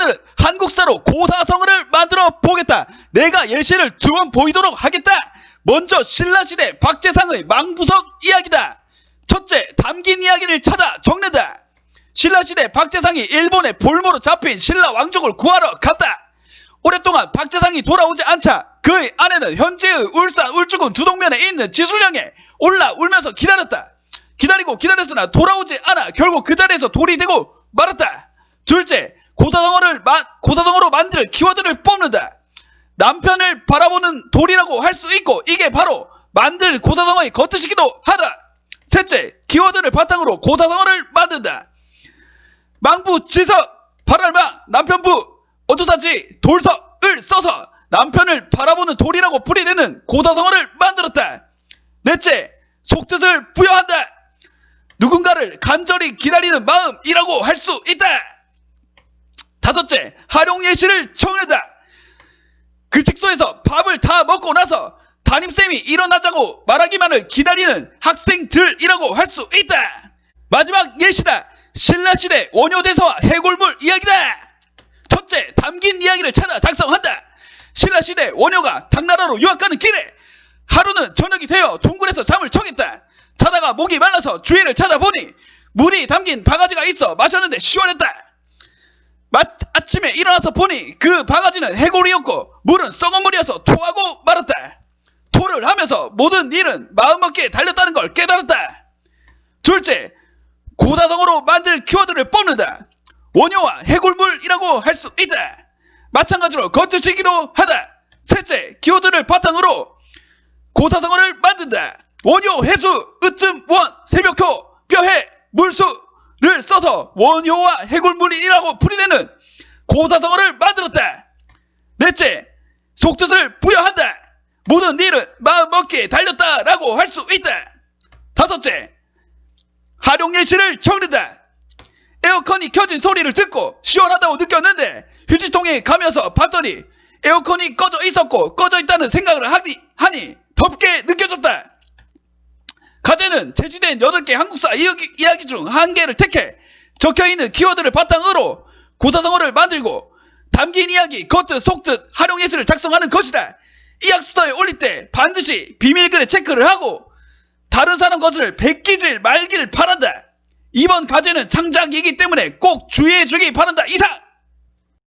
오늘은 한국사로 고사성어를 만들어 보겠다. 내가 예시를 두 번 보이도록 하겠다. 먼저 신라시대 박재상의 망부석 이야기다. 첫째, 담긴 이야기를 찾아 적는다. 신라시대 박재상이 일본의 볼모로 잡힌 신라 왕족을 구하러 갔다. 오랫동안 박재상이 돌아오지 않자 그의 아내는 현재의 울산 울주군 두동면에 있는 지술령에 올라 울면서 기다렸다. 기다리고 기다렸으나 돌아오지 않아 결국 그 자리에서 돌이 되고 말았다. 둘째, 고사성어를 마- 고사성어로 만들 키워드를 뽑는다. 남편을 바라보는 돌이라고 할 수 있고 이게 바로 만들 고사성어의 겉뜻이기도 하다. 셋째, 키워드를 바탕으로 고사성어를 만든다. 망부, 지석, 발알망, 남편부, 어두사지, 돌석을 써서 남편을 바라보는 돌이라고 풀이되는 고사성어를 만들었다. 넷째, 속뜻을 부여한다. 누군가를 간절히 기다리는 마음이라고 할 수 있다. 다섯째, 활용 예시를 정한다. 규칙소에서 밥을 다 먹고 나서 담임쌤이 일어나자고 말하기만을 기다리는 학생들이라고 할 수 있다. 마지막 예시다. 신라시대 원효대사와 해골물 이야기다. 첫째, 담긴 이야기를 찾아 작성한다. 신라시대 원효가 당나라로 유학가는 길에 하루는 저녁이 되어 동굴에서 잠을 청했다. 자다가 목이 말라서 주위를 찾아보니 물이 담긴 바가지가 있어 마셨는데 시원했다. 마, 아침에 일어나서 보니 그 바가지는 해골이었고 물은 썩은 물이어서 토하고 말았다. 토를 하면서 모든 일은 마음먹기에 달렸다는 걸 깨달았다. 둘째, 고사성어로 만들 키워드를 뽑는다. 원효와 해골물이라고 할 수 있다. 마찬가지로 겉뜻이기도 하다. 셋째, 키워드를 바탕으로 고사성어를 만든다. 원효, 해수, 으뜸, 원, 새벽호, 뼈해, 물수를 써서 원효와 해골물이라고 풀이되는 고사성어를 만들었다. 넷째, 속뜻을 부여한다. 모든 일은 마음먹기에 달렸다라고 할 수 있다. 다섯째, 활용 예시를 적는다. 에어컨이 켜진 소리를 듣고 시원하다고 느꼈는데 휴지통에 가면서 봤더니 에어컨이 꺼져 있었고 꺼져 있다는 생각을 하니, 하니 덥게 느껴졌다. 가제는 제시된 8개 한국사 이야기, 이야기 중 한 개를 택해 적혀있는 키워드를 바탕으로 고사성어를 만들고 담긴 이야기, 겉뜻, 속뜻, 활용 예시를 작성하는 것이다. 이 학습서에 올릴 때 반드시 비밀글에 체크를 하고 다른 사람 것을 베끼질 말길 바란다. 이번 과제는 창작이기 때문에 꼭 주의해 주기 바란다. 이상!